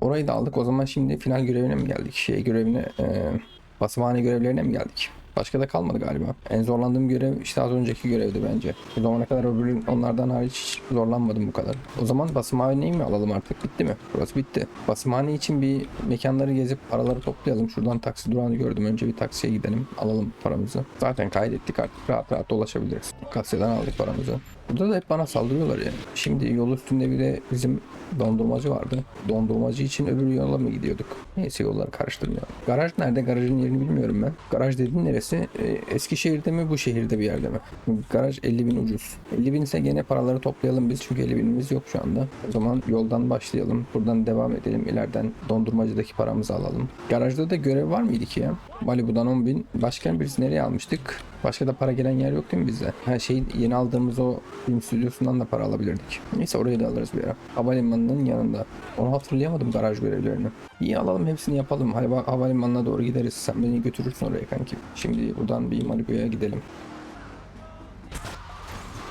Orayı da aldık. O zaman şimdi final görevine mi geldik? Şey görevine, e, basımhane görevlerine mi geldik? Başka da kalmadı galiba. En zorlandığım görev işte az önceki görevdi bence. Bu zamana kadar öbürü onlardan hariç hiç zorlanmadım bu kadar. O zaman basımhaneyi mi alalım artık? Bitti mi? Burası bitti. Basımhane için bir mekanları gezip paraları toplayalım. Şuradan taksi durağını gördüm. Önce bir taksiye gidelim. Alalım paramızı. Zaten kaydettik artık. Rahat rahat dolaşabiliriz. Kasyadan aldık paramızı. Burada da hep bana saldırıyorlar ya. Şimdi yol üstünde bir de bizim dondurmacı vardı. Dondurmacı için öbür yola mı gidiyorduk? Neyse yolları karıştırmıyor. Garaj nerede? Garajın yerini bilmiyorum ben. Garaj dediğin neresi? Ee, Eskişehir'de mi bu şehirde bir yerde mi? Garaj 50 bin ucuz. 50 bin ise gene paraları toplayalım biz çünkü 50 binimiz yok şu anda. O zaman yoldan başlayalım. Buradan devam edelim. İleriden dondurmacıdaki paramızı alalım. Garajda da görev var mıydı ki ya? Malibu'dan 10 bin. Başka birisi nereye almıştık? Başka da para gelen yer yok değil mi bizde? Her şey yeni aldığımız o film stüdyosundan da para alabilirdik. Neyse orayı da alırız bir ara. Havalimanının yanında. Onu hatırlayamadım garaj görevlerini. İyi alalım hepsini yapalım. Bak havalimanına doğru gideriz. Sen beni götürürsün oraya kanki. Şimdi buradan bir Malibu'ya gidelim.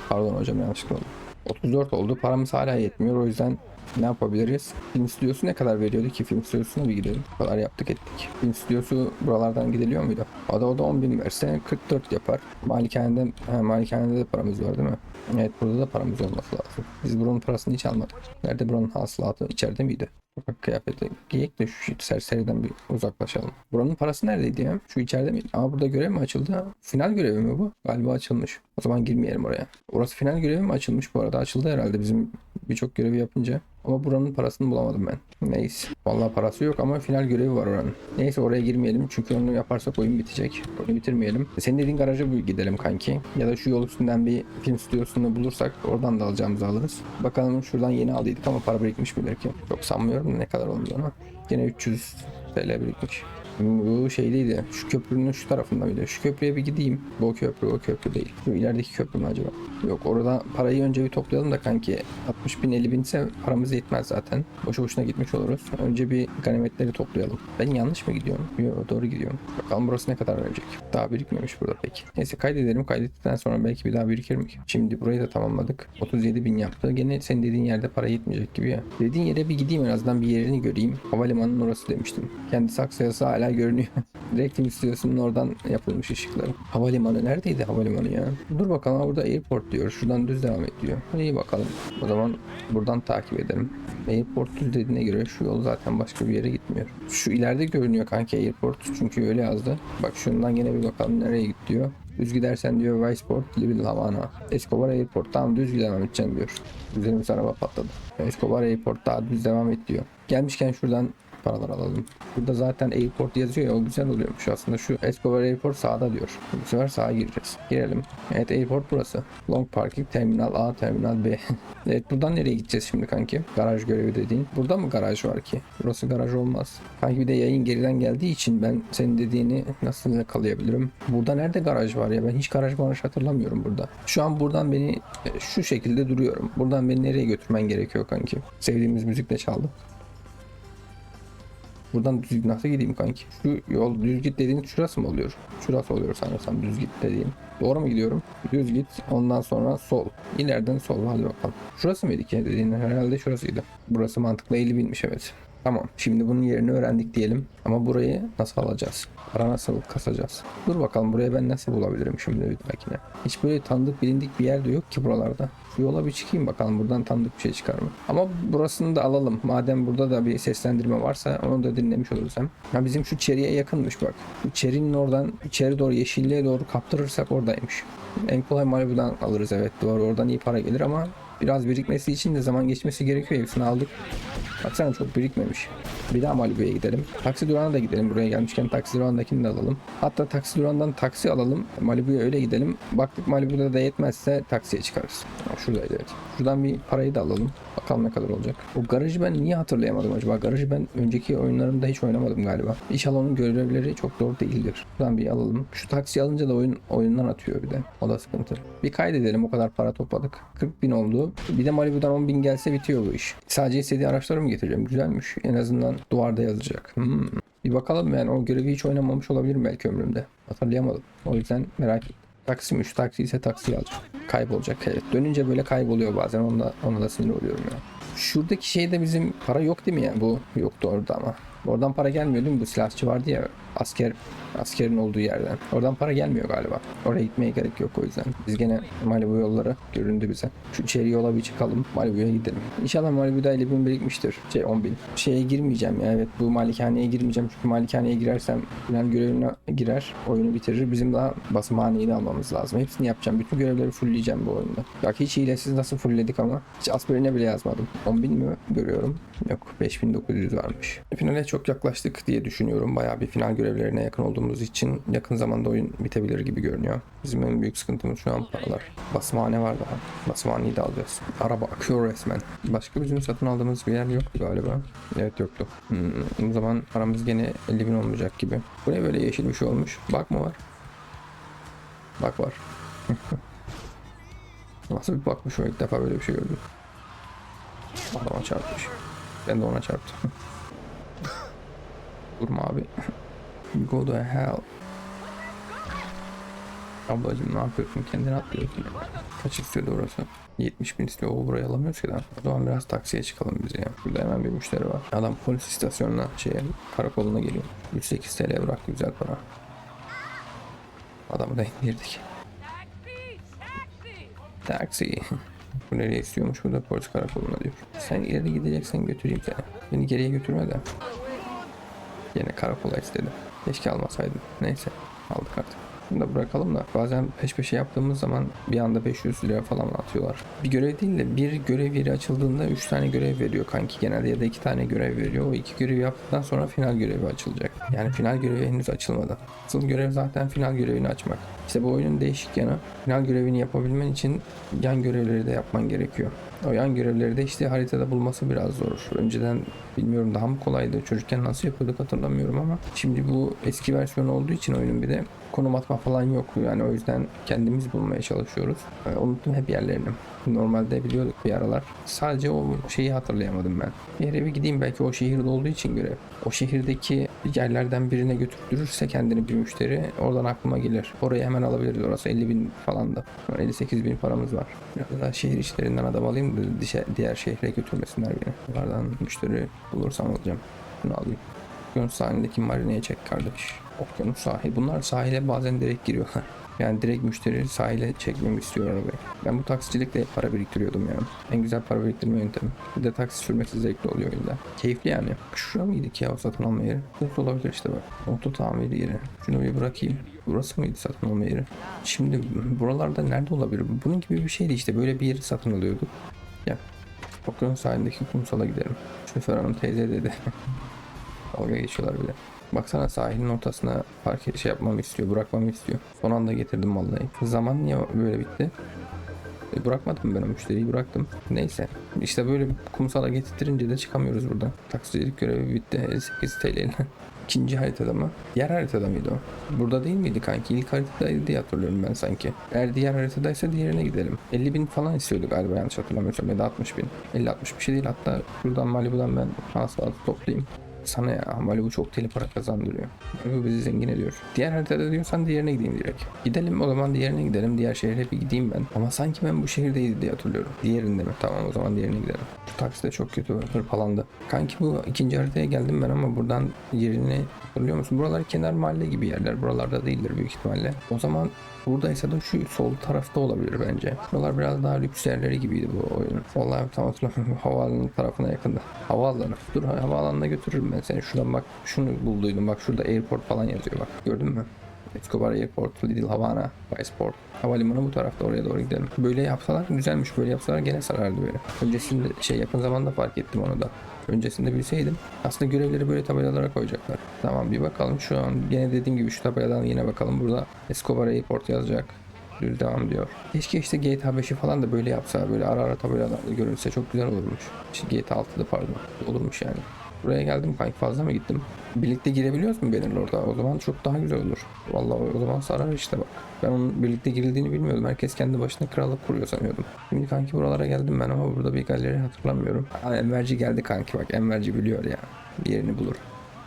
Pardon hocam yanlışlıkla oldu. 34 oldu. Paramız hala yetmiyor. O yüzden ne yapabiliriz? Film stüdyosu ne kadar veriyordu ki? Film stüdyosuna bir gidelim. Bu kadar yaptık ettik. Film stüdyosu buralardan gidiliyor muydu? O da o da 10 bin verse 44 yapar. Malikanede, he, malikanede de paramız var değil mi? Evet burada da paramız olması lazım. Biz buranın parasını hiç almadık. Nerede buranın hasılatı? İçeride miydi? Sokak kıyafeti giyek de şu serseriden bir uzaklaşalım. Buranın parası neredeydi ya? Şu içeride mi? Ama burada görev mi açıldı? Final görevi mi bu? Galiba açılmış. O zaman girmeyelim oraya. Orası final görevi mi açılmış bu arada? Açıldı herhalde bizim birçok görevi yapınca. Ama buranın parasını bulamadım ben. Neyse. Vallahi parası yok ama final görevi var oranın. Neyse oraya girmeyelim çünkü onu yaparsak oyun bitecek. Onu bitirmeyelim. Senin dediğin garaja gidelim kanki. Ya da şu yol üstünden bir film stüdyosunu bulursak oradan da alacağımızı alırız. Bakalım şuradan yeni aldıydık ama para birikmiş mi belki. Çok sanmıyorum ne kadar olduğunu. Yine 300 TL birikmiş. Bu şeydeydi. Şu köprünün şu tarafında mıydı? Şu köprüye bir gideyim. Bu köprü o köprü değil. Şu ilerideki köprü mü acaba? Yok orada parayı önce bir toplayalım da kanki. 60 bin 50 bin ise paramız yetmez zaten. Boşu boşuna gitmiş oluruz. Önce bir ganimetleri toplayalım. Ben yanlış mı gidiyorum? Yok doğru gidiyorum. Bakalım burası ne kadar verecek. Daha birikmemiş burada pek. Neyse kaydedelim. Kaydettikten sonra belki bir daha birikir mi? Şimdi burayı da tamamladık. 37 bin yaptı. Gene senin dediğin yerde para yetmeyecek gibi ya. Dediğin yere bir gideyim en azından bir yerini göreyim. Havalimanının orası demiştim. Kendi saksıyası hala görünüyor. Direkt film stüdyosunun oradan yapılmış ışıkları. Havalimanı neredeydi havalimanı ya? Dur bakalım burada airport diyor. Şuradan düz devam ediyor. İyi bakalım. O zaman buradan takip edelim. Airport düz dediğine göre şu yol zaten başka bir yere gitmiyor. Şu ileride görünüyor kanki airport. Çünkü öyle yazdı. Bak şundan gene bir bakalım nereye git diyor. Düz gidersen diyor Viceport, Libil Havana. Escobar Airport tamam düz devam edeceksin diyor. Üzerimiz araba patladı. Escobar Airport daha düz devam et diyor. Gelmişken şuradan paralar alalım. Burada zaten airport yazıyor ya o güzel oluyormuş aslında. Şu Escobar Airport sağda diyor. Bu sefer sağa gireceğiz. Girelim. Evet airport burası. Long Parking Terminal A, Terminal B. evet buradan nereye gideceğiz şimdi kanki? Garaj görevi dediğin. Burada mı garaj var ki? Burası garaj olmaz. Kanki bir de yayın geriden geldiği için ben senin dediğini nasıl yakalayabilirim? Burada nerede garaj var ya? Ben hiç garaj garaj hatırlamıyorum burada. Şu an buradan beni e, şu şekilde duruyorum. Buradan beni nereye götürmen gerekiyor kanki? Sevdiğimiz müzik de çaldı. Buradan düz nasıl gideyim kanki? Şu yol düz git dediğin şurası mı oluyor? Şurası oluyor sanırsam düz git dediğin. Doğru mu gidiyorum? Düz git ondan sonra sol. İleriden sol hadi bakalım. Şurası mıydı ki dediğin herhalde şurasıydı. Burası mantıklı 50 binmiş evet. Tamam. Şimdi bunun yerini öğrendik diyelim. Ama burayı nasıl alacağız? Para nasıl kasacağız? Dur bakalım buraya ben nasıl bulabilirim şimdi bir dahakine. Hiç böyle tanıdık bilindik bir yer de yok ki buralarda. Yola bir çıkayım bakalım buradan tanıdık bir şey çıkar mı? Ama burasını da alalım. Madem burada da bir seslendirme varsa onu da dinlemiş oluruz hem. Ha bizim şu çeriye yakınmış bak. Çerinin oradan içeri doğru yeşilliğe doğru kaptırırsak oradaymış. En kolay Malibu'dan alırız evet doğru oradan iyi para gelir ama biraz birikmesi için de zaman geçmesi gerekiyor. Hepsini aldık. Baksana çok birikmemiş. Bir daha Malibu'ya gidelim. Taksi durağına da gidelim. Buraya gelmişken taksi durağındakini de alalım. Hatta taksi durağından taksi alalım. Malibu'ya öyle gidelim. Baktık Malibu'da da yetmezse taksiye çıkarız. Şuradaydı evet. Şuradan bir parayı da alalım. Bakalım ne kadar olacak. O garajı ben niye hatırlayamadım acaba? Garajı ben önceki oyunlarımda hiç oynamadım galiba. İnşallah onun görevleri çok zor değildir. Şuradan bir alalım. Şu taksi alınca da oyun oyundan atıyor bir de. O da sıkıntı. Bir kaydedelim. O kadar para topladık. 40 bin oldu. Bir de Malibu'dan 10 bin gelse bitiyor bu iş. Sadece istediği araçları mı getireceğim? Güzelmiş. En azından duvarda yazacak. Hmm. Bir bakalım yani o görevi hiç oynamamış olabilirim belki ömrümde. Hatırlayamadım. O yüzden merak ettim. Taksi mi? Şu taksi ise taksiyi alacağım. Kaybolacak evet. Dönünce böyle kayboluyor bazen. Ona, ona da sinir oluyorum ya. Şuradaki şeyde bizim para yok değil mi ya? Bu yoktu orada ama. Oradan para gelmiyor değil mi? Bu silahçı vardı ya asker askerin olduğu yerden. Oradan para gelmiyor galiba. Oraya gitmeye gerek yok o yüzden. Biz gene Malibu yolları göründü bize. Şu içeri yola bir çıkalım. Malibu'ya gidelim. İnşallah Malibu'da 50 bin birikmiştir. Şey 10 bin. Şeye girmeyeceğim ya. Evet bu malikaneye girmeyeceğim. Çünkü malikaneye girersem final görevine girer. Oyunu bitirir. Bizim daha basımhaneyi de almamız lazım. Hepsini yapacağım. Bütün görevleri fullleyeceğim bu oyunda. Bak hiç hilesiz nasıl fullledik ama. Hiç aspirine bile yazmadım. 10 bin mi görüyorum? Yok 5900 varmış. Finale çok yaklaştık diye düşünüyorum. Bayağı bir final görevlerine yakın olduğumuz için yakın zamanda oyun bitebilir gibi görünüyor. Bizim en büyük sıkıntımız şu an paralar. Basmane var daha. Basmaneyi de alacağız. Araba akıyor resmen. Başka bizim satın aldığımız bir yer yoktu galiba. Evet yoktu. Hmm, o zaman paramız gene 50 bin olmayacak gibi. Bu ne böyle yeşil bir şey olmuş? Bak mı var? Bak var. Nasıl bir bakmış o ilk defa böyle bir şey gördüm. Adama çarpmış. Ben de ona çarptım. Durma abi. Go to hell. Ablacım ne yapıyorsun? Kendini atlıyorsun. Kaç istiyordu orası? 70 bin istiyor. O burayı alamıyoruz ki daha. O zaman biraz taksiye çıkalım biz ya. Burada hemen bir müşteri var. Adam polis istasyonuna, şeye, karakoluna geliyor. 108 TL bıraktı güzel para. Adamı da indirdik. Taksi. Bu nereye istiyormuş? Bu da polis karakoluna diyor. Sen ileri gideceksen götüreyim seni. Beni geriye götürme de. Yine karakola istedi. Keşke almasaydım. Neyse aldık artık. Bunu da bırakalım da bazen peş peşe yaptığımız zaman bir anda 500 lira falan atıyorlar. Bir görev değil de bir görev yeri açıldığında 3 tane görev veriyor kanki genelde ya da 2 tane görev veriyor. O iki görevi yaptıktan sonra final görevi açılacak. Yani final görevi henüz açılmadı. Asıl görev zaten final görevini açmak. İşte bu oyunun değişik yanı final görevini yapabilmen için yan görevleri de yapman gerekiyor. O yan görevleri de işte haritada bulması biraz zor. Önceden bilmiyorum daha mı kolaydı. Çocukken nasıl yapıyorduk hatırlamıyorum ama şimdi bu eski versiyon olduğu için oyunun bir de konum atma falan yok. Yani o yüzden kendimiz bulmaya çalışıyoruz. Ee, unuttum hep yerlerini. Normalde biliyorduk bir aralar. Sadece o şeyi hatırlayamadım ben. Bir yere bir gideyim belki o şehirde olduğu için görev. O şehirdeki yerlerden birine götürtürürse kendini bir müşteri oradan aklıma gelir. Orayı hemen alabiliriz. Orası 50 bin falan da. Şu an 58 bin paramız var. Biraz daha şehir içlerinden adam alayım da diğer şehre götürmesinler beni. Oradan müşteri bulursam alacağım. Bunu alayım. Okyanus sahilindeki marineye çek kardeş. Okyanus sahil. Bunlar sahile bazen direkt giriyorlar. Yani direkt müşteri sahile çekmemi istiyor arabayı. Ben bu taksicilikle para biriktiriyordum yani. En güzel para biriktirme yöntemi. Bir de taksi sürmesi zevkli oluyor yüzden. Keyifli yani. Şura mıydı ya o satın alma yeri? Burası olabilir işte bak. Oto tamir yeri. Şunu bir bırakayım. Burası mıydı satın alma yeri? Şimdi buralarda nerede olabilir? Bunun gibi bir şeydi işte. Böyle bir yeri satın alıyorduk. Ya. Okyanus sahilindeki kumsala gidelim. Şoför hanım teyze dedi. Dalga geçiyorlar bile. Baksana sahilin ortasına park şey yapmamı istiyor, bırakmamı istiyor. Son anda getirdim vallahi. Zaman niye böyle bitti? E, bırakmadım ben o müşteriyi bıraktım. Neyse. İşte böyle kumsala getirtirince de çıkamıyoruz buradan. Taksicilik görevi bitti. 58 TL ile. İkinci haritada mı? Diğer haritada mıydı o? Burada değil miydi kanki? İlk haritadaydı diye hatırlıyorum ben sanki. Eğer diğer haritadaysa diğerine gidelim. 50 bin falan istiyordu galiba yanlış hatırlamıyorsam ya da 60 bin. 50-60 bir şey değil hatta buradan Malibu'dan ben hasılatı toplayayım. Sana ya Malibu çok deli para kazandırıyor. Malibu bizi zengin ediyor. Diğer haritada diyorsan diğerine gideyim direkt. Gidelim o zaman diğerine gidelim. Diğer şehre bir gideyim ben. Ama sanki ben bu şehirdeydi diye hatırlıyorum. Diğerinde mi? Tamam o zaman diğerine gidelim. Şu taksi de çok kötü hırpalandı. Kanki bu ikinci haritaya geldim ben ama buradan yerini hatırlıyor musun? Buralar kenar mahalle gibi yerler. Buralarda değildir büyük ihtimalle. O zaman buradaysa da şu sol tarafta olabilir bence. Buralar biraz daha lüks yerleri gibiydi bu oyunun. Vallahi tam hatırlamıyorum. Havaalanı tarafına yakında. Havaalanı. Dur havaalanına götürürüm ben seni. Şuradan bak şunu bulduydum. Bak şurada airport falan yazıyor bak. Gördün mü? Escobar Airport, Little Havana, Viceport. Havalimanı bu tarafta oraya doğru gidelim. Böyle yapsalar güzelmiş. Böyle yapsalar gene sarardı böyle. Öncesinde şey yakın zamanda fark ettim onu da. Öncesinde bilseydim. Aslında görevleri böyle tabelalara koyacaklar. Tamam bir bakalım şu an gene dediğim gibi şu tabeladan yine bakalım. Burada Escobar Airport yazacak. Düz devam diyor. Keşke işte GTA 5'i falan da böyle yapsa. Böyle ara ara tabelalarda görünse çok güzel olurmuş. İşte GTA 6'da pardon. Olurmuş yani. Buraya geldim kanki fazla mı gittim? Birlikte girebiliyoruz mu Banner'la orada? O zaman çok daha güzel olur. Vallahi o zaman sarar işte bak. Ben onun birlikte girildiğini bilmiyordum. Herkes kendi başına krallık kuruyor sanıyordum. Şimdi kanki buralara geldim ben ama burada bir galeri hatırlamıyorum. Aa, Enverci geldi kanki bak. Enverci biliyor ya. Yerini bulur.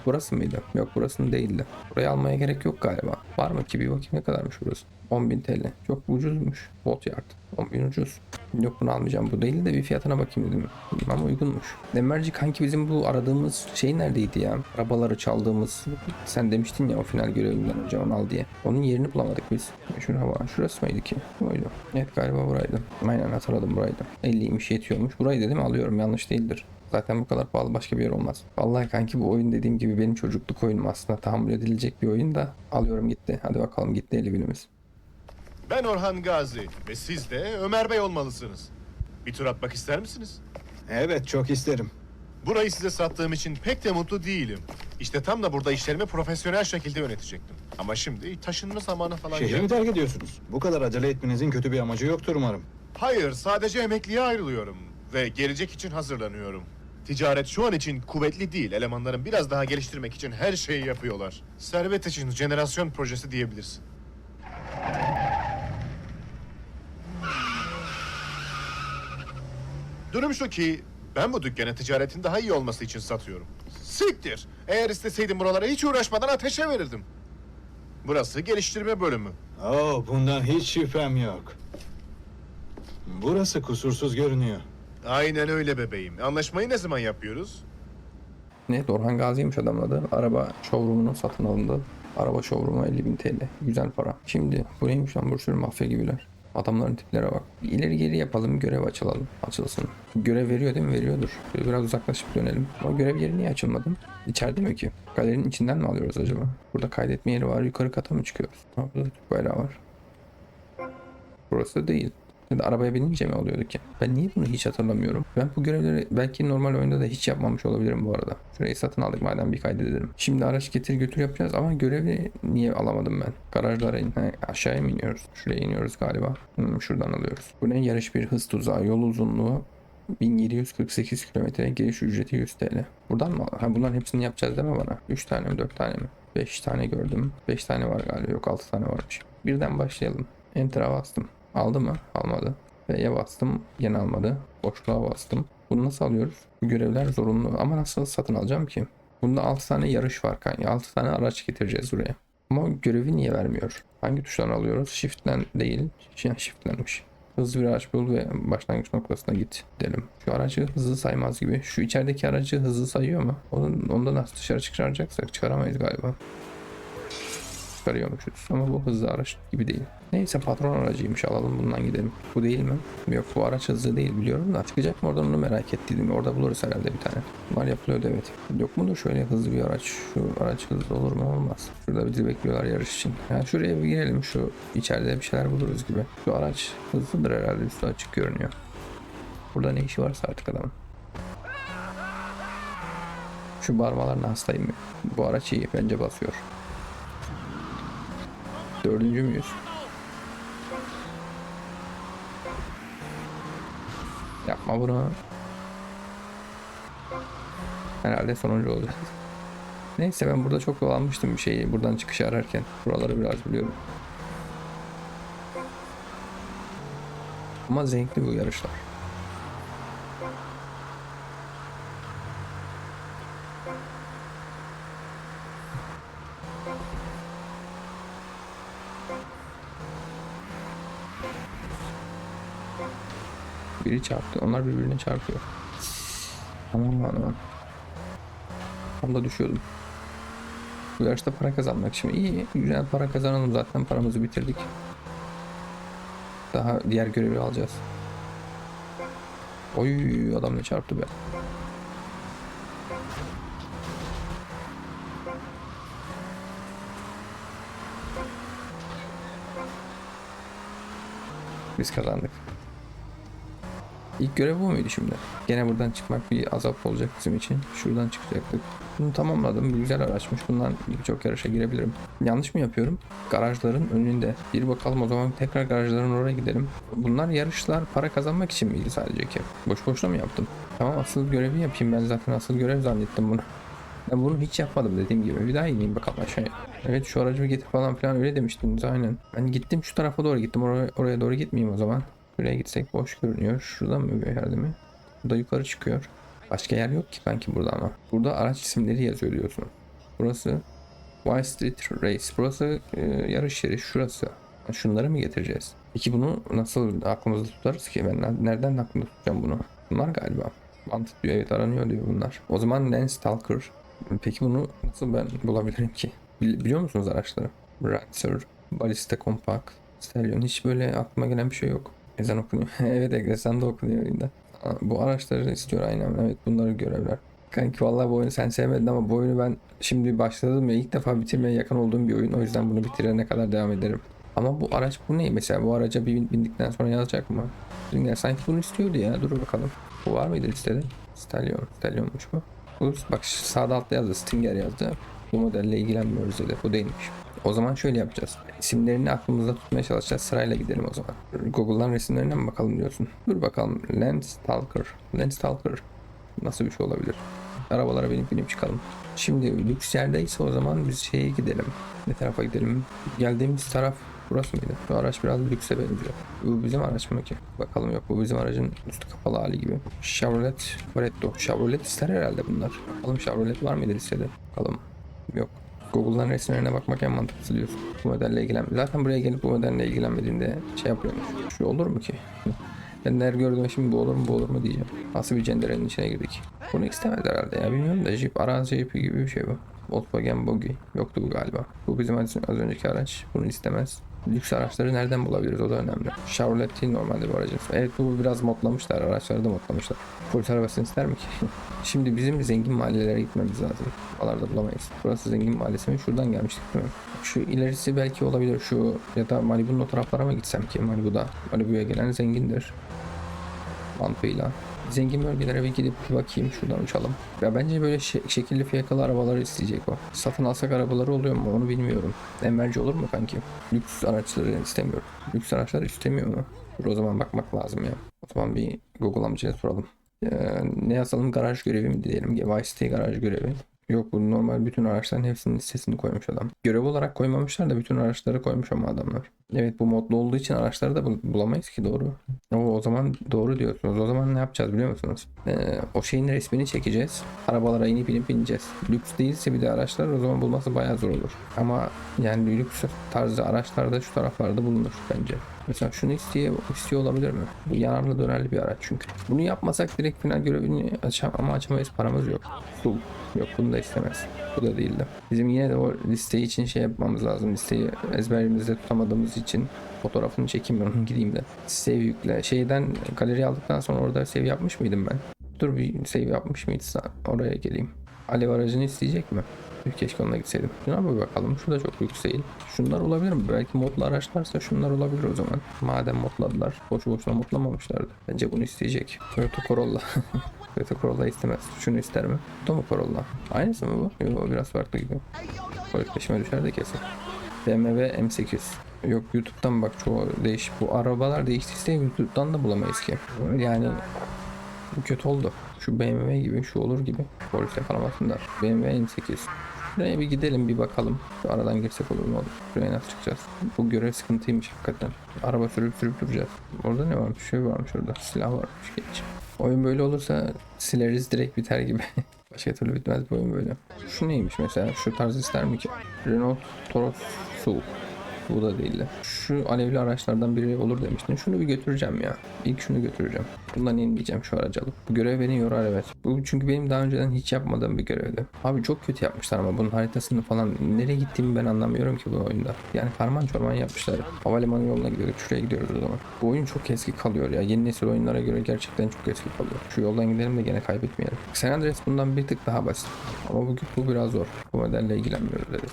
Burası mıydı? Yok burasının değildi. Burayı almaya gerek yok galiba. Var mı ki bir bakayım ne kadarmış burası. 10.000 TL. Çok ucuzmuş. Bot yard. 10.000 ucuz. Yok bunu almayacağım. Bu değil de bir fiyatına bakayım dedim. Ama uygunmuş. Demirci kanki bizim bu aradığımız şey neredeydi ya? Arabaları çaldığımız. Sen demiştin ya o final görevinden önce onu al diye. Onun yerini bulamadık biz. Şuna bak. Şurası mıydı ki? Buydu. Evet galiba buraydı. Aynen hatırladım buraydı. 50'ymiş yetiyormuş. Burayı dedim alıyorum. Yanlış değildir. Zaten bu kadar pahalı başka bir yer olmaz. Vallahi kanki bu oyun dediğim gibi benim çocukluk oyunum aslında. Tahammül edilecek bir oyun da alıyorum gitti. Hadi bakalım gitti 50 binimiz. Ben Orhan Gazi ve siz de Ömer Bey olmalısınız. Bir tur atmak ister misiniz? Evet çok isterim. Burayı size sattığım için pek de mutlu değilim. İşte tam da burada işlerimi profesyonel şekilde yönetecektim. Ama şimdi taşınma zamanı falan Şehri mi geldi. terk ediyorsunuz? Bu kadar acele etmenizin kötü bir amacı yoktur umarım. Hayır, sadece emekliye ayrılıyorum ve gelecek için hazırlanıyorum. Ticaret şu an için kuvvetli değil. Elemanların biraz daha geliştirmek için her şeyi yapıyorlar. Servet için jenerasyon projesi diyebilirsin. Durum şu ki ben bu dükkanı ticaretin daha iyi olması için satıyorum. Siktir! Eğer isteseydim buralara hiç uğraşmadan ateşe verirdim. Burası geliştirme bölümü. Oo, bundan hiç şüphem yok. Burası kusursuz görünüyor. Aynen öyle bebeğim. Anlaşmayı ne zaman yapıyoruz? Ne? Orhan Gazi'ymiş adamın adı. Araba showroom'unun satın alındı. Araba showroom'u 50 bin TL. Güzel para. Şimdi bu neymiş lan? Sürü mafya gibiler. Adamların tiplere bak. Bir ileri geri yapalım, görev açılalım. Açılsın. Görev veriyor değil mi? Veriyordur. Biraz uzaklaşıp dönelim. Ama görev yeri niye açılmadı? İçeride mi ki? Galerinin içinden mi alıyoruz acaba? Burada kaydetme yeri var. Yukarı kata mı çıkıyoruz? Ha, burada Türk bayrağı var. Burası değil. Ya da arabaya binince mi oluyordu ki? Ben niye bunu hiç hatırlamıyorum? Ben bu görevleri belki normal oyunda da hiç yapmamış olabilirim bu arada. Şurayı satın aldık madem bir kaydedelim. Şimdi araç getir götür yapacağız ama görevi niye alamadım ben? Garajlara in. Aşağıya mı iniyoruz? Şuraya iniyoruz galiba. Hmm, şuradan alıyoruz. Bu ne? Yarış bir hız tuzağı. Yol uzunluğu 1748 kilometre giriş ücreti 100 TL. Buradan mı? Ha, bunların hepsini yapacağız deme bana. 3 tane mi 4 tane mi? 5 tane gördüm. 5 tane var galiba. Yok 6 tane varmış. Birden başlayalım. Enter'a bastım. Aldı mı? Almadı. V'ye bastım. Yine almadı. Boşluğa bastım. Bunu nasıl alıyoruz? Bu görevler zorunlu. Ama nasıl satın alacağım ki? Bunda 6 tane yarış var kanka. 6 tane araç getireceğiz buraya. Ama görevi niye vermiyor? Hangi tuştan alıyoruz? Shift'ten değil. Shift'tenmiş. Hızlı bir araç bul ve başlangıç noktasına git dedim. Şu aracı hızlı saymaz gibi. Şu içerideki aracı hızlı sayıyor mu? Onun, ondan nasıl dışarı çıkaracaksak çıkaramayız galiba. Çıkarıyormuşuz ama bu hızlı araç gibi değil. Neyse patron aracıymış alalım bundan gidelim. Bu değil mi? Yok bu araç hızlı değil biliyorum da. Çıkacak mı oradan onu merak ettiydim. Orada buluruz herhalde bir tane. Bunlar yapılıyordu evet. Yok mudur şöyle hızlı bir araç? Şu araç hızlı olur mu? Olmaz. Şurada bizi bekliyorlar yarış için. Yani şuraya bir girelim. Şu içeride bir şeyler buluruz gibi. Şu araç hızlıdır herhalde. Üstü açık görünüyor. Burada ne işi varsa artık adamın. Şu barmalarına hastayım. Bu araç iyi. Bence basıyor. Dördüncü müyüz? Yapma bunu. Herhalde sonuncu olacağız. Neyse ben burada çok dolanmıştım bir şeyi buradan çıkışı ararken. Buraları biraz biliyorum. Ama zevkli bu yarışlar. Biri çarptı. Onlar birbirine çarpıyor. Aman lan aman. Tam da düşüyordum. Bu yarışta para kazanmak için iyi. Güzel para kazanalım zaten. Paramızı bitirdik. Daha diğer görevi alacağız. Oy adam ne çarptı be. Biz kazandık. İlk görev bu muydu şimdi? Gene buradan çıkmak bir azap olacak bizim için. Şuradan çıkacaktık. Bunu tamamladım. Güzel araçmış. Bundan birçok yarışa girebilirim. Yanlış mı yapıyorum? Garajların önünde. Bir bakalım o zaman tekrar garajların oraya gidelim. Bunlar yarışlar para kazanmak için miydi sadece ki? Boş boşuna mı yaptım? Tamam asıl görevi yapayım. Ben zaten asıl görev zannettim bunu. Ben bunu hiç yapmadım dediğim gibi. Bir daha ineyim bakalım aşağıya. Evet şu aracımı getir falan filan öyle demiştiniz aynen. Ben gittim şu tarafa doğru gittim. Oraya, oraya doğru gitmeyeyim o zaman. Buraya gitsek boş görünüyor. Şuradan mı bir yerde mi? Burada yukarı çıkıyor. Başka yer yok ki sanki burada ama. Burada araç isimleri yazıyor diyorsun. Burası Y Street Race. Burası e, yarış yeri. Şurası. Şunları mı getireceğiz? Peki bunu nasıl aklımızda tutarız ki? Ben ne- nereden aklımda tutacağım bunu? Bunlar galiba. Mantık diyor evet aranıyor diyor bunlar. O zaman Lens Stalker. Peki bunu nasıl ben bulabilirim ki? Bil- biliyor musunuz araçları? Rancer, Ballista Compact, Stallion. Hiç böyle aklıma gelen bir şey yok. Ezan okunuyor. evet ezan da okunuyor oyunda. Bu araçları istiyor aynen. Evet bunları görevler. Kanki vallahi bu oyunu sen sevmedin ama bu oyunu ben şimdi başladım ya ilk defa bitirmeye yakın olduğum bir oyun. O yüzden bunu bitirene kadar devam ederim. Ama bu araç bu ne? Mesela bu araca bir bin- bindikten sonra yazacak mı? Dünya sanki bunu istiyordu ya. Dur bakalım. Bu var mıydı listede? Stallion. Stallion'muş bu. Bu bak sağda altta yazdı. Stinger yazdı. Bu modelle ilgilenmiyoruz dedi. Bu değilmiş. O zaman şöyle yapacağız. İsimlerini aklımızda tutmaya çalışacağız. Sırayla gidelim o zaman. Google'dan resimlerine mi bakalım diyorsun? Dur bakalım. Lens Stalker. Lens Stalker. Nasıl bir şey olabilir? Arabalara binip binip çıkalım. Şimdi lüks yerdeyse o zaman biz şeye gidelim. Ne tarafa gidelim? Geldiğimiz taraf burası mıydı? Şu araç biraz lükse benziyor. Bu bizim araç mı ki? Bakalım yok bu bizim aracın üstü kapalı hali gibi. Chevrolet Corretto. Chevrolet ister herhalde bunlar. Bakalım Chevrolet var mıydı listede? Bakalım. Yok. Google'dan resimlerine bakmak en mantıklısı diyorsun. Bu modelle ilgilen. Zaten buraya gelip bu modelle ilgilenmediğinde şey yapıyormuş. Şu olur mu ki? Ben neler gördüm şimdi bu olur mu bu olur mu diyeceğim. Nasıl bir cenderenin içine girdik. Bunu istemez herhalde ya bilmiyorum da Jeep arazi Jeep'i gibi bir şey bu. Volkswagen Buggy. Yoktu bu galiba. Bu bizim az önceki araç. Bunu istemez. Lüks araçları nereden bulabiliriz o da önemli. Chevrolet değil normalde bu aracın. Evet bu biraz modlamışlar. Araçları da modlamışlar. Polis arabasını ister mi ki? Şimdi bizim zengin mahallelere gitmemiz lazım. Buralarda bulamayız. Burası zengin mahallesi mi? Şuradan gelmiştik değil mi? Şu ilerisi belki olabilir. Şu ya da Malibu'nun o taraflara mı gitsem ki? Malibu'da. Malibu'ya gelen zengindir mantığıyla. Zengin bölgelere bir gidip bir bakayım şuradan uçalım. Ya bence böyle şe- şekilli fiyakalı arabaları isteyecek o. Satın alsak arabaları oluyor mu onu bilmiyorum. Enverci olur mu kanki? Lüks araçları istemiyorum. Lüks araçlar istemiyor mu? Dur o zaman bakmak lazım ya. O zaman bir Google amcaya soralım. Ee, ne yazalım garaj görevi mi diyelim. Vice City garaj görevi. Yok bu normal bütün araçların hepsinin listesini koymuş adam. Görev olarak koymamışlar da bütün araçları koymuş ama adamlar. Evet bu modlu olduğu için araçları da bul- bulamayız ki doğru. O, o zaman doğru diyorsunuz. O zaman ne yapacağız biliyor musunuz? Ee, o şeyin resmini çekeceğiz. Arabalara inip inip bineceğiz. Lüks değilse bir de araçlar o zaman bulması bayağı zor olur. Ama yani lüks tarzı araçlar da şu taraflarda bulunur bence. Mesela şunu isteye, istiyor olabilir mi? Bu yanarlı dönerli bir araç çünkü. Bunu yapmasak direkt final görevini açam ama açamayız paramız yok. Su. Yok bunu da istemez. Bu da değildi. Bizim yine de o listeyi için şey yapmamız lazım. Listeyi ezberimizde tutamadığımız için fotoğrafını onun gideyim de. Save yükle. Şeyden galeri aldıktan sonra orada save yapmış mıydım ben? Dur bir save yapmış mıydı? Oraya geleyim. Alev aracını isteyecek mi? Keşke onunla gitseydim. Şuna bir bakalım. Şu da çok lüks değil. Şunlar olabilir mi? Belki modlu araçlarsa şunlar olabilir o zaman. Madem modladılar. Boşu boşuna modlamamışlardı. Bence bunu isteyecek. Toyota Corolla. Toyota Corolla istemez. Şunu ister mi? Mı Corolla? Aynısı mı bu? Yok biraz farklı gibi. Polis peşime düşer de kesin. BMW M8. Yok YouTube'dan bak çoğu değiş. Bu arabalar değiştiyse YouTube'dan da bulamayız ki. Yani kötü oldu. Şu BMW gibi, şu olur gibi. Polis yakalamasınlar. BMW M8. Şuraya bir gidelim bir bakalım. Şu aradan girsek olur mu olur? Şuraya nasıl çıkacağız? Bu görev sıkıntıymış hakikaten. Araba sürüp sürüp duracağız. Orada ne varmış? Şey varmış orada. Silah varmış. Geç. Oyun böyle olursa sileriz direkt biter gibi. Başka türlü bitmez bu oyun böyle. Şu neymiş mesela? Şu tarz ister mi ki? Renault Toros Sul. Bu da değil de. Şu alevli araçlardan biri olur demiştin. Şunu bir götüreceğim ya. İlk şunu götüreceğim. Bundan inmeyeceğim şu aracı alıp. Bu görev beni yorar evet. Bu çünkü benim daha önceden hiç yapmadığım bir görevdi. Abi çok kötü yapmışlar ama bunun haritasını falan nereye gittiğimi ben anlamıyorum ki bu oyunda. Yani karman çorman yapmışlar. Havalimanı yoluna gidiyorduk. Şuraya gidiyoruz o zaman. Bu oyun çok eski kalıyor ya. Yeni nesil oyunlara göre gerçekten çok eski kalıyor. Şu yoldan gidelim de gene kaybetmeyelim. San Andreas bundan bir tık daha basit. Ama bu, bu biraz zor. Bu modelle ilgilenmiyoruz dedi.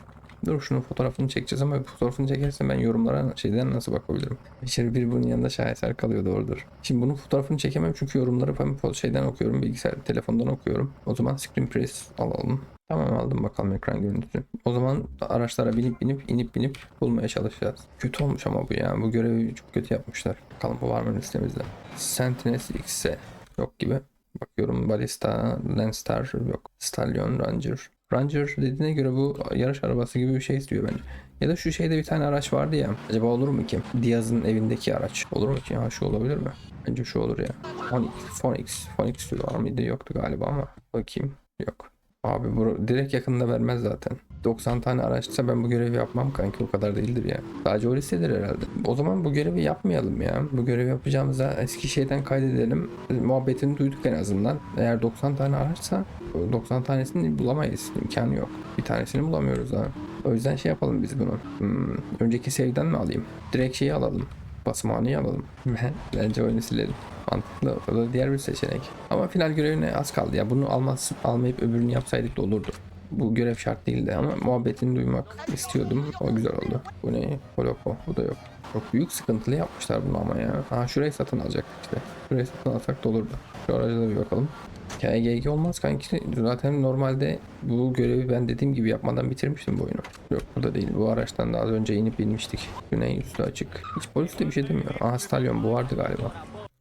Dur şunun fotoğrafını çekeceğiz ama fotoğrafını çekersen ben yorumlara şeyden nasıl bakabilirim? İçeri bir bunun yanında şaheser kalıyor doğrudur. Şimdi bunun fotoğrafını çekemem çünkü yorumları ben şeyden okuyorum bilgisayar telefondan okuyorum. O zaman screen press alalım. Tamam aldım bakalım ekran görüntüsü. O zaman araçlara binip binip inip binip bulmaya çalışacağız. Kötü olmuş ama bu ya. Bu görevi çok kötü yapmışlar. Bakalım bu var mı listemizde. Sentinels X'e yok gibi. Bakıyorum Ballista, Landstar yok. Stallion, Ranger. Ranger dediğine göre bu yarış arabası gibi bir şey istiyor bence. Ya da şu şeyde bir tane araç vardı ya. Acaba olur mu ki? Diaz'ın evindeki araç. Olur mu ki? Ha şu olabilir mi? Bence şu olur ya. Phoenix, Phoenix, Phoenix var mıydı? Yoktu galiba ama. Bakayım. Yok. Abi bu direkt yakında vermez zaten. 90 tane araçsa ben bu görevi yapmam kanki o kadar değildir ya. Sadece o listedir herhalde. O zaman bu görevi yapmayalım ya. Bu görevi yapacağımıza eski şeyden kaydedelim. Muhabbetini duyduk en azından. Eğer 90 tane araçsa 90 tanesini bulamayız. İmkanı yok. Bir tanesini bulamıyoruz ha. O yüzden şey yapalım biz bunu. Hmm, önceki save'den mi alayım? Direkt şeyi alalım. Basmaneyi alalım. Bence oyunu silelim. Mantıklı. O da diğer bir seçenek. Ama final görevine az kaldı ya. Bunu almaz, almayıp öbürünü yapsaydık da olurdu. Bu görev şart değildi ama muhabbetini duymak istiyordum. O güzel oldu. Bu ne? Holopo. Bu da yok. Çok büyük sıkıntılı yapmışlar bunu ama ya. Ha şurayı satın alacak işte. Şurayı satın alsak da olurdu. Şu araca da bir bakalım. KGG olmaz kanki. Zaten normalde bu görevi ben dediğim gibi yapmadan bitirmiştim bu oyunu. Yok burada değil. Bu araçtan da az önce inip binmiştik. Güney üstü açık. Hiç polis de bir şey demiyor. Aha stalyon bu vardı galiba.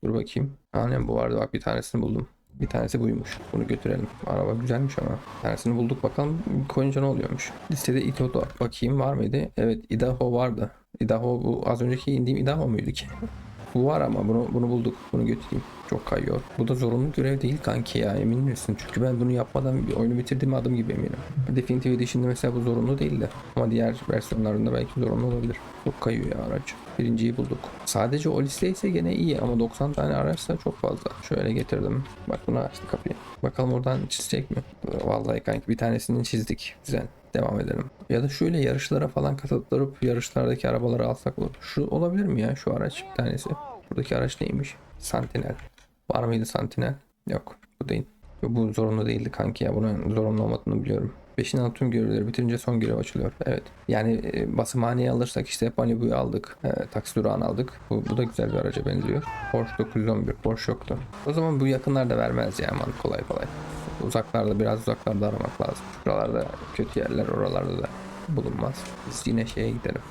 Dur bakayım. Aynen bu vardı bak bir tanesini buldum. Bir tanesi buymuş. Bunu götürelim. Araba güzelmiş ama. Bir tanesini bulduk bakalım koyunca ne oluyormuş. Listede Ito'da bakayım var mıydı? Evet Idaho vardı. Idaho bu az önceki indiğim Idaho muydu ki? Bu var ama bunu bunu bulduk. Bunu götüreyim. Çok kayıyor. Bu da zorunlu görev değil kanki ya emin misin? Çünkü ben bunu yapmadan bir oyunu bitirdiğim adım gibi eminim. Definitive Edition'da mesela bu zorunlu değildi. Ama diğer versiyonlarında belki zorunlu olabilir. Çok kayıyor ya araç. Birinciyi bulduk. Sadece o liste ise gene iyi ama 90 tane araçsa çok fazla. Şöyle getirdim. Bak bunu açtı kapıyı. Bakalım oradan çizecek mi? Vallahi kanki bir tanesini çizdik. Güzel. Devam edelim. Ya da şöyle yarışlara falan katılıp yarışlardaki arabaları alsak olur. Şu olabilir mi ya şu araç bir tanesi? Buradaki araç neymiş? Sentinel. Var mıydı Sentinel? Yok. Bu değil. Bu zorunlu değildi kanki ya. Bunun zorunlu olmadığını biliyorum. Beşin altı tüm görevleri bitirince son görev açılıyor. Evet. Yani e, basımhaneyi alırsak işte Malibu'yu aldık. E, taksi durağını aldık. Bu, bu da güzel bir araca benziyor. Porsche 911. Porsche yoktu. O zaman bu yakınlarda vermez ya aman kolay kolay. Uzaklarda biraz uzaklarda aramak lazım. Şuralarda kötü yerler oralarda da bulunmaz. Biz yine şeye gidelim.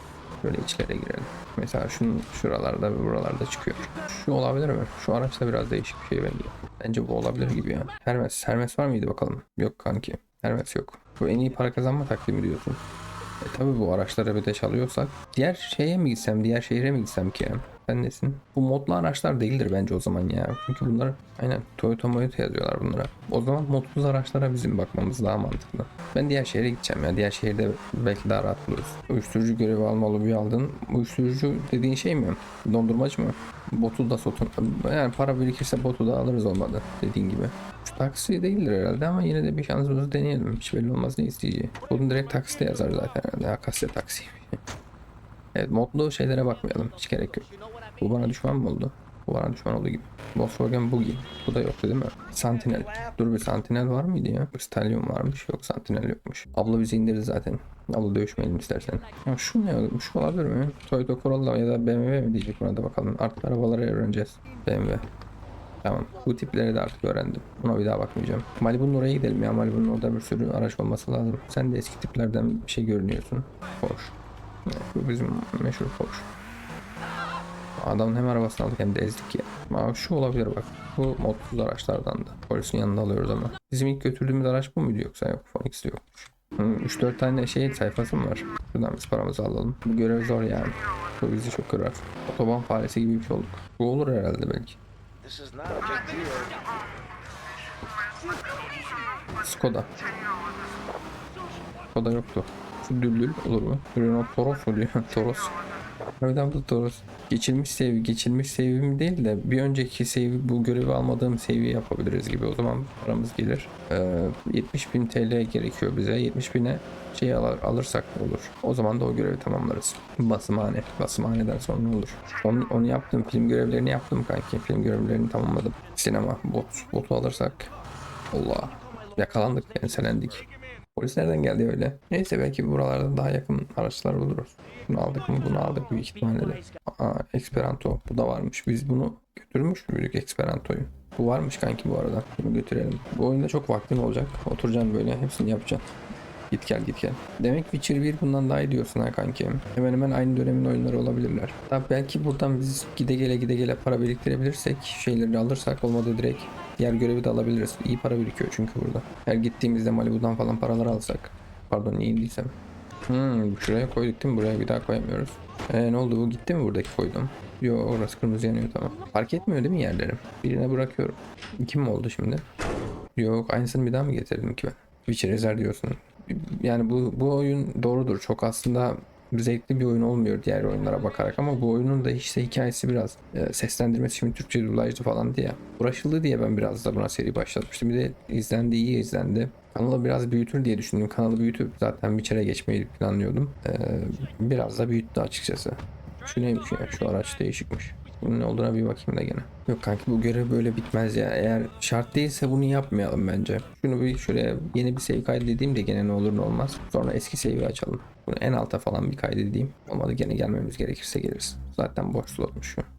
Böyle içlere girelim. Mesela şunun şuralarda ve buralarda çıkıyor. Şu olabilir mi? Şu araçta biraz değişik bir şey benziyor. Bence bu olabilir gibi ya. Hermes. Hermes var mıydı bakalım? Yok kanki. Hermes yok. Bu en iyi para kazanma takvimi diyorsun. E tabi bu araçlara bir de çalıyorsak. Diğer şeye mi gitsem, diğer şehre mi gitsem ki? Sen nesin? Bu modlu araçlar değildir bence o zaman ya. Çünkü bunlar aynen Toyota Moyota yazıyorlar bunlara. O zaman modsuz araçlara bizim bakmamız daha mantıklı. Ben diğer şehre gideceğim ya. Diğer şehirde belki daha rahat buluruz. Uyuşturucu görevi alma lobiyi aldın. Uyuşturucu dediğin şey mi? Dondurmacı mı? Botu da satın. Yani para birikirse botu da alırız olmadı. Dediğin gibi. Şu taksi değildir herhalde ama yine de bir şansımızı deneyelim. Hiç belli olmaz ne isteyeceği. Bunun direkt taksite yazar zaten herhalde. Akasya taksi. evet modlu şeylere bakmayalım. Hiç gerek yok. Bu bana düşman mı oldu? Bu bana düşman oldu gibi. Volkswagen Buggy. Bu da yoktu değil mi? Sentinel. Dur bir Sentinel var mıydı ya? Stallion varmış. Yok Sentinel yokmuş. Abla bizi indirdi zaten. Abla dövüşmeyelim istersen. Ya şu ne oğlum? Şu olabilir mi? Toyota Corolla ya da BMW mi diyecek buna da bakalım. Artık arabaları öğreneceğiz. BMW. Tamam. Bu tipleri de artık öğrendim. Buna bir daha bakmayacağım. Malibu'nun oraya gidelim ya. Malibu'nun orada bir sürü araç olması lazım. Sen de eski tiplerden bir şey görünüyorsun. Hoş. Evet, bu bizim meşhur Porsche. Adamın hem arabasını aldık hem de ezdik ya. Aa, şu olabilir bak. Bu modsuz araçlardan da. Polisin yanında alıyoruz ama. Bizim ilk götürdüğümüz araç bu muydu yoksa yok. Phoenix'te yokmuş. Hmm, 3-4 tane şey sayfası mı var? Şuradan biz paramızı alalım. Bu görev zor yani. Bu bizi çok kırar. Otoban faresi gibi bir şey olduk. Bu olur herhalde belki. Skoda. Skoda yoktu. Şu düldül olur mu? Renault Toros mu diyor? Toros. Harbiden bu Toros. Geçilmiş sevi, geçilmiş sevim değil de bir önceki sevi bu görevi almadığım seviye yapabiliriz gibi. O zaman paramız gelir. Ee, 70 bin TL gerekiyor bize. 70 bine şey alır, alırsak olur. O zaman da o görevi tamamlarız. Basımhane. Basımhaneden sonra olur. Onu, onu yaptım. Film görevlerini yaptım kanki. Film görevlerini tamamladım. Sinema. Bot. Botu alırsak. Allah. Yakalandık. Enselendik. Polis nereden geldi öyle? Neyse belki buralarda daha yakın araçlar buluruz. Bunu aldık mı? Bunu aldık büyük ihtimalle de. Aa, Esperanto. Bu da varmış. Biz bunu götürmüş müydük Esperanto'yu? Bu varmış kanki bu arada. Bunu götürelim. Bu oyunda çok vaktin olacak. Oturacaksın böyle hepsini yapacaksın. Git gel git gel. Demek Witcher 1 bundan daha iyi diyorsun ha kanki. Hemen hemen aynı dönemin oyunları olabilirler. Tabi belki buradan biz gide gele gide gele para biriktirebilirsek şeyleri alırsak olmadı direkt diğer görevi de alabiliriz. İyi para birikiyor çünkü burada. Her gittiğimizde Malibu'dan falan paralar alsak. Pardon niye indiysem. Hmm, şuraya koyduk değil mi? Buraya bir daha koyamıyoruz. Ee, ne oldu bu? Gitti mi buradaki koydum? Yo orası kırmızı yanıyor tamam. Fark etmiyor değil mi yerlerim? Birine bırakıyorum. İki mi oldu şimdi? Yok aynısını bir daha mı getirdim ki ben? Witcher ezer diyorsun. Yani bu, bu oyun doğrudur. Çok aslında zevkli bir oyun olmuyor diğer oyunlara bakarak ama bu oyunun da işte hikayesi biraz e, seslendirmesi şimdi Türkçe dublajlı falan diye uğraşıldı diye ben biraz da buna seri başlatmıştım. Bir de izlendi iyi izlendi. Kanalı biraz büyütür diye düşündüm. Kanalı büyütüp zaten Witcher'e geçmeyi planlıyordum. E, biraz da büyüttü açıkçası. Şu neymiş ya? Şu araç değişikmiş. Bunun ne olduğuna bir bakayım da gene. Yok kanki bu görev böyle bitmez ya. Eğer şart değilse bunu yapmayalım bence. Şunu bir şuraya yeni bir save kaydedeyim de gene ne olur ne olmaz. Sonra eski save'i açalım. Bunu en alta falan bir kaydedeyim. Olmadı gene gelmemiz gerekirse geliriz. Zaten boş slotmuş şu.